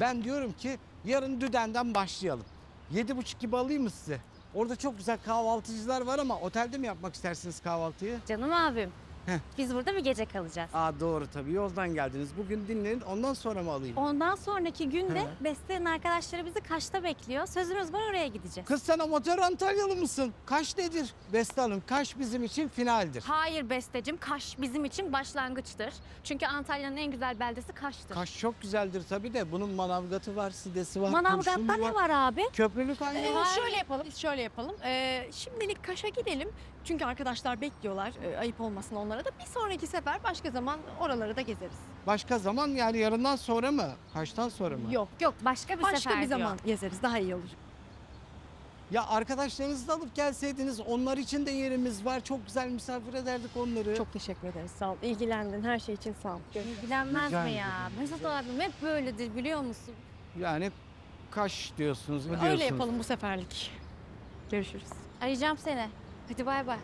Ben diyorum ki yarın Düden'den başlayalım. Yedi buçuk gibi alayım mı size? Orada çok güzel kahvaltıcılar var ama otelde mi yapmak istersiniz kahvaltıyı? Canım abim. Heh. Biz burada bir gece kalacağız. Aa doğru tabii yoldan geldiniz. Bugün dinlenin ondan sonra mı alayım? Ondan sonraki günde He. Beste'nin arkadaşları bizi Kaş'ta bekliyor. Sözümüz var oraya gideceğiz. Kız sen amatör Antalyalı mısın? Kaş nedir? Beste Hanım Kaş bizim için finaldir. Hayır Bestecim, Kaş bizim için başlangıçtır. Çünkü Antalya'nın en güzel beldesi Kaş'tır. Kaş çok güzeldir tabii de bunun manavgatı var, sidesi var, Manavgat'ta kurşunu ne var abi? Köprülük aynı Ee, var. şöyle yapalım, biz şöyle yapalım. Ee, şimdilik Kaş'a gidelim. Çünkü arkadaşlar bekliyorlar. Ee, ayıp olmasın onlara da. Bir sonraki sefer başka zaman oraları da gezeriz. Başka zaman yani yarından sonra mı? Kaştan sonra mı? Yok, Yok başka bir başka sefer bir diyor. zaman gezeriz. Daha iyi olur. Ya arkadaşlarınızı da alıp gelseydiniz onlar için de yerimiz var. Çok güzel misafir ederdik onları. Çok teşekkür ederiz. Sağ ol. İlgilendin. Her şey için sağ ol. İlgilenmez Rica mi ya? Mesut abim hep böyledir biliyor musun? Yani Kaş diyorsunuz mu diyorsunuz? Öyle yapalım bu seferlik. Görüşürüz. Arayacağım seni. Hadi bay bay.